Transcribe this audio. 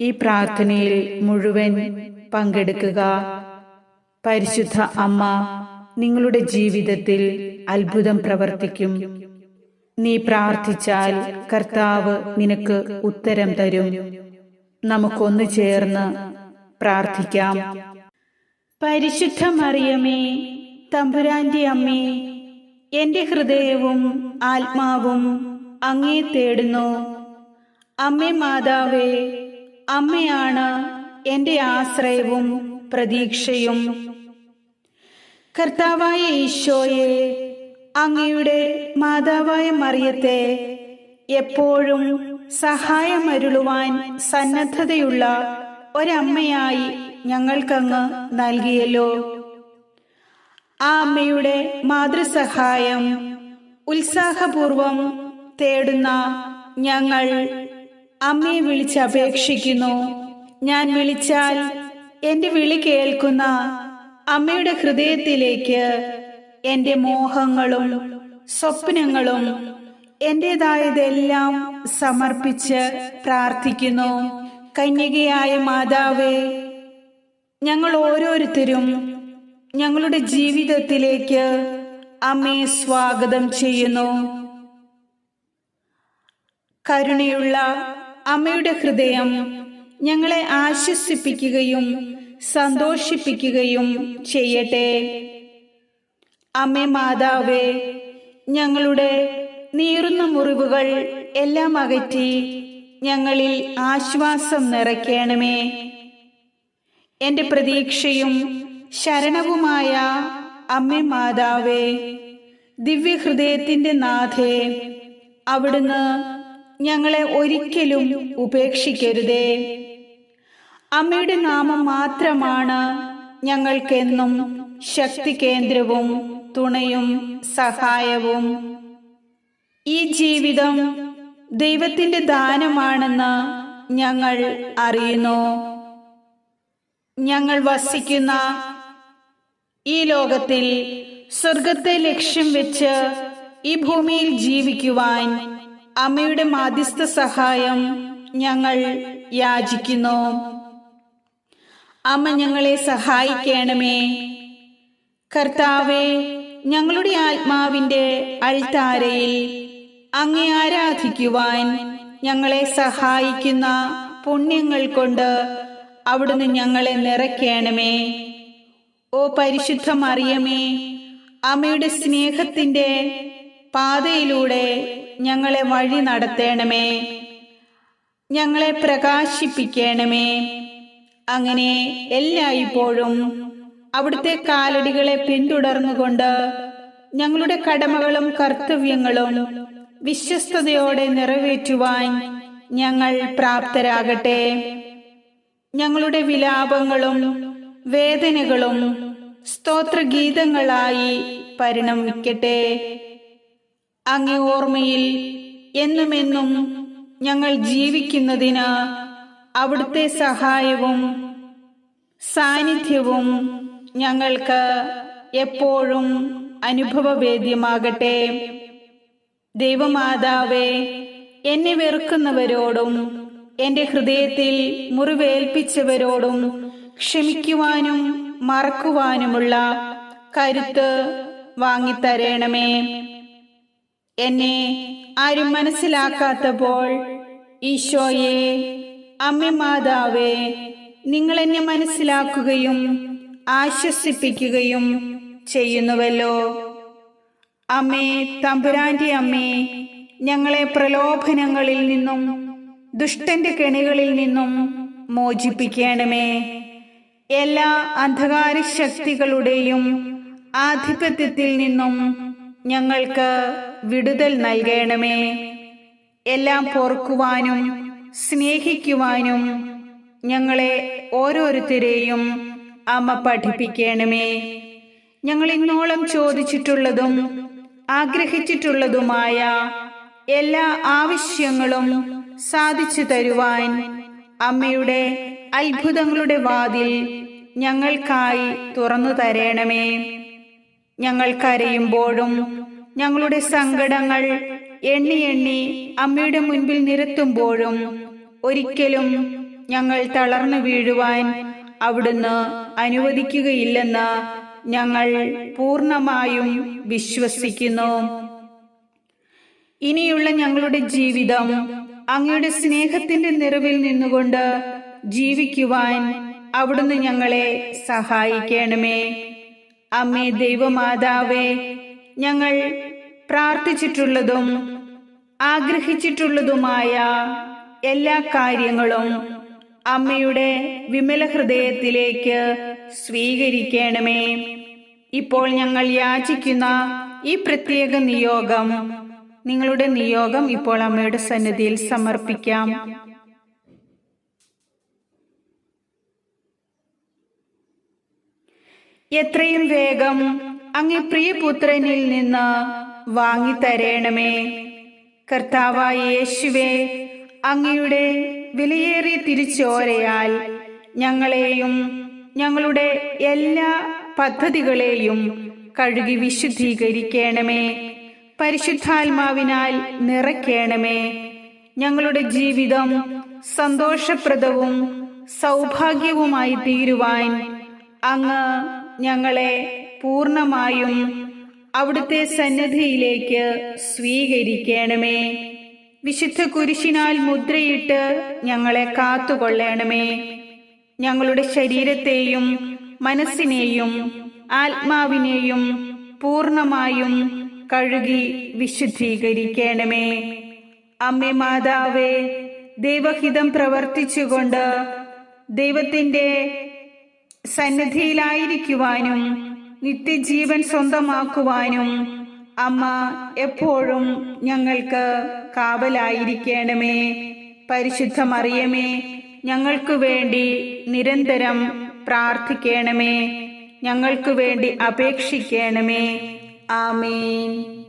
ഈ പ്രാർത്ഥനയിൽ മുഴുവൻ പങ്കെടുക്കുക. പരിശുദ്ധ അമ്മ നിങ്ങളുടെ ജീവിതത്തിൽ അത്ഭുതം പ്രവർത്തിക്കും. നീ പ്രാർത്ഥിച്ചാൽ കർത്താവ് നിനക്ക് ഉത്തരം തരും. നമുക്കൊന്ന് ചേർന്ന് പ്രാർത്ഥിക്കാം. പരിശുദ്ധ മറിയമേ തമ്പുരാന്റെ അമ്മേ എന്റെ ഹൃദയവും ആത്മാവും അങ്ങേ തേടുന്നു. അമ്മേ മാതാവേ അമ്മയാണ് എന്റെ ആശ്രയവും പ്രതീക്ഷയും. കർത്താവായ ഈശോയെ അങ്ങയുടെ മാതാവായ മറിയത്തെ എപ്പോഴും സഹായമരുളുവാൻ സന്നദ്ധതയുള്ള ഒരമ്മയായി ഞങ്ങൾക്കങ്ങ് നൽകിയല്ലോ. ആ അമ്മയുടെ മാതൃസഹായം ഉത്സാഹപൂർവം തേടുന്ന ഞങ്ങൾ അമ്മയെ വിളിച്ചപേക്ഷിക്കുന്നു ഞാൻ വിളിച്ചാൽ എന്റെ വിളി കേൾക്കുന്ന അമ്മയുടെ ഹൃദയത്തിലേക്ക് എന്റെ മോഹങ്ങളും സ്വപ്നങ്ങളും എന്റേതായതെല്ലാം സമർപ്പിച്ച് പ്രാർത്ഥിക്കുന്നു. കന്യകയായ മാതാവേ ഞങ്ങൾ ഓരോരുത്തരും ഞങ്ങളുടെ ജീവിതത്തിലേക്ക് അമ്മയെ സ്വാഗതം ചെയ്യുന്നു. കരുണയുള്ള അമ്മയുടെ ഹൃദയം ഞങ്ങളെ ആശ്വസിപ്പിക്കുകയും സന്തോഷിപ്പിക്കുകയും ചെയ്യട്ടെ. അമ്മേ മാതാവേ ഞങ്ങളുടെ നീറുന്ന മുറിവുകൾ എല്ലാം അകറ്റി ഞങ്ങളിൽ ആശ്വാസം നിറയ്ക്കണമേ. എന്റെ പ്രതീക്ഷയും ശരണവുമായ അമ്മേ മാതാവേ ദിവ്യഹൃദയത്തിന്റെ നാഥേ അവിടുന്ന് ഞങ്ങളെ ഒരിക്കലും ഉപേക്ഷിക്കരുതേ. അമ്മയുടെ നാമം മാത്രമാണ് ഞങ്ങൾക്കെന്നും ശക്തി കേന്ദ്രവും തുണയും സഹായവും. ഈ ജീവിതം ദൈവത്തിന്റെ ദാനമാണെന്ന് ഞങ്ങൾ അറിയുന്നു. ഞങ്ങൾ വസിക്കുന്ന ഈ ലോകത്തിൽ സ്വർഗത്തെ ലക്ഷ്യം വെച്ച് ഈ ഭൂമിയിൽ ജീവിക്കുവാൻ അമ്മയുടെ മാധ്യസ്ഥ സഹായം ഞങ്ങൾ യാചിക്കുന്നു. അമ്മ ഞങ്ങളെ സഹായിക്കണമേ. കർത്താവെ ഞങ്ങളുടെ ആത്മാവിന്റെ അൾത്താരയിൽ അങ്ങെ ആരാധിക്കുവാൻ ഞങ്ങളെ സഹായിക്കുന്ന പുണ്യങ്ങൾ കൊണ്ട് അവിടുന്ന് ഞങ്ങളെ നിറയ്ക്കണമേ. ഓ പരിശുദ്ധ മറിയമേ അമ്മയുടെ സ്നേഹത്തിന്റെ പാതയിലൂടെ ഞങ്ങളെ വഴി നടത്തേണമേ. ഞങ്ങളെ പ്രകാശിപ്പിക്കണമേ. അങ്ങനെ എല്ലായ്പ്പോഴും അവിടുത്തെ കാലടികളെ പിന്തുടർന്നുകൊണ്ട് ഞങ്ങളുടെ കടമകളും കർത്തവ്യങ്ങളും വിശ്വസ്തയോടെ നിറവേറ്റുവാൻ ഞങ്ങൾ പ്രാപ്തരാകട്ടെ. ഞങ്ങളുടെ വിലാപങ്ങളും വേദനകളും സ്തോത്രഗീതങ്ങളായി പരിണമിക്കട്ടെ. അങ്ങേ ഓർമ്മയിൽ എന്നുമെന്നും ഞങ്ങൾ ജീവിക്കുന്നതിന് അവിടുത്തെ സഹായവും സാന്നിധ്യവും ഞങ്ങൾക്ക് എപ്പോഴും അനുഭവവേദ്യമാകട്ടെ. ദൈവമാതാവേ എന്നെ വെറുക്കുന്നവരോടും എന്റെ ഹൃദയത്തിൽ മുറിവേൽപ്പിച്ചവരോടും ക്ഷമിക്കുവാനും മറക്കുവാനുമുള്ള കരുത്ത് വാങ്ങിത്തരേണമേ. എന്നെ ആരും മനസ്സിലാക്കാത്തപ്പോൾ ഈശോയെ അമ്മ മാതാവേ നിങ്ങൾ എന്നെ മനസ്സിലാക്കുകയും ആശ്വസിപ്പിക്കുകയും ചെയ്യുന്നുവല്ലോ. അമ്മേ തമ്പുരാന്റെ അമ്മേ ഞങ്ങളെ പ്രലോഭനങ്ങളിൽ നിന്നും ദുഷ്ടന്റെ കെണികളിൽ നിന്നും മോചിപ്പിക്കണമേ. എല്ലാ അന്ധകാര ശക്തികളുടെയും ആധിപത്യത്തിൽ നിന്നും ഞങ്ങൾക്ക് വിടുതൽ നൽകണമേ. എല്ലാം പൊറുക്കുവാനും സ്നേഹിക്കുവാനും ഞങ്ങളെ ഓരോരുത്തരെയും അമ്മ പഠിപ്പിക്കണമേ. ഞങ്ങൾ ഇന്നോളം ചോദിച്ചിട്ടുള്ളതും ആഗ്രഹിച്ചിട്ടുള്ളതുമായ എല്ലാ ആവശ്യങ്ങളും സാധിച്ചു തരുവാൻ അമ്മയുടെ അത്ഭുതങ്ങളുടെ വാതിൽ ഞങ്ങൾക്കായി തുറന്നു തരണമേ. ഞങ്ങൾ കരയുമ്പോഴും ഞങ്ങളുടെ സങ്കടങ്ങൾ എണ്ണി എണ്ണി അമ്മയുടെ മുൻപിൽ നിരത്തുമ്പോഴും ഒരിക്കലും ഞങ്ങൾ തളർന്നു വീഴുവാൻ അവിടുന്ന് അനുവദിക്കുകയില്ലെന്ന് ഞങ്ങൾ പൂർണമായും വിശ്വസിക്കുന്നു. ഇനിയുള്ള ഞങ്ങളുടെ ജീവിതം അങ്ങയുടെ സ്നേഹത്തിന്റെ നിറവിൽ നിന്നുകൊണ്ട് ജീവിക്കുവാൻ അവിടുന്ന് ഞങ്ങളെ സഹായിക്കണമേ. അമ്മേ ദൈവമാതാവേ ഞങ്ങൾ പ്രാർത്ഥിച്ചിട്ടുള്ളതും ആഗ്രഹിച്ചിട്ടുള്ളതുമായ എല്ലാ കാര്യങ്ങളും അമ്മയുടെ വിമല ഹൃദയത്തിലേക്ക് സ്വീകരിക്കണമേ. ഇപ്പോൾ ഞങ്ങൾ യാചിക്കുന്ന ഈ പ്രത്യേക നിയോഗം നിങ്ങളുടെ നിയോഗം ഇപ്പോൾ അമ്മയുടെ സന്നിധിയിൽ സമർപ്പിക്കാം. എത്രയും വേഗം അങ്ങ് പ്രിയപുത്രനിൽ നിന്ന് വാങ്ങിത്തരേണമേ. കർത്താവായ യേശുവേ അങ്ങയുടെ വിലയേറിയ തിരിച്ചോരയാൽ ഞങ്ങളെയും ഞങ്ങളുടെ എല്ലാ പദ്ധതികളെയും കഴുകി വിശുദ്ധീകരിക്കണമേ. പരിശുദ്ധാത്മാവിനാൽ നിറയ്ക്കണമേ. ഞങ്ങളുടെ ജീവിതം സന്തോഷപ്രദവും സൗഭാഗ്യവുമായി തീരുവാൻ അങ്ങ് ഞങ്ങളെ പൂർണമായും അവിടുത്തെ സന്നിധിയിലേക്ക് സ്വീകരിക്കണമേ. വിശുദ്ധ കുരിശിനാൽ മുദ്രയിട്ട് ഞങ്ങളെ കാത്തുകൊള്ളണമേ. ഞങ്ങളുടെ ശരീരത്തെയും മനസ്സിനെയും ആത്മാവിനെയും പൂർണമായും കഴുകി വിശുദ്ധീകരിക്കണമേ. അമ്മ മാതാവേ ദൈവഹിതം പ്രവർത്തിച്ചുകൊണ്ട് ദൈവത്തിന്റെ സന്നിധിയിലായിരിക്കുവാനും നിത്യജീവൻ സ്വന്തമാക്കുവാനും അമ്മ എപ്പോഴും ഞങ്ങൾക്ക് കാവലായിരിക്കണമേ. പരിശുദ്ധ മറിയമേ ഞങ്ങൾക്ക് വേണ്ടി നിരന്തരം പ്രാർത്ഥിക്കണമേ. ഞങ്ങൾക്കു വേണ്ടി അപേക്ഷിക്കണമേ. ആമേൻ.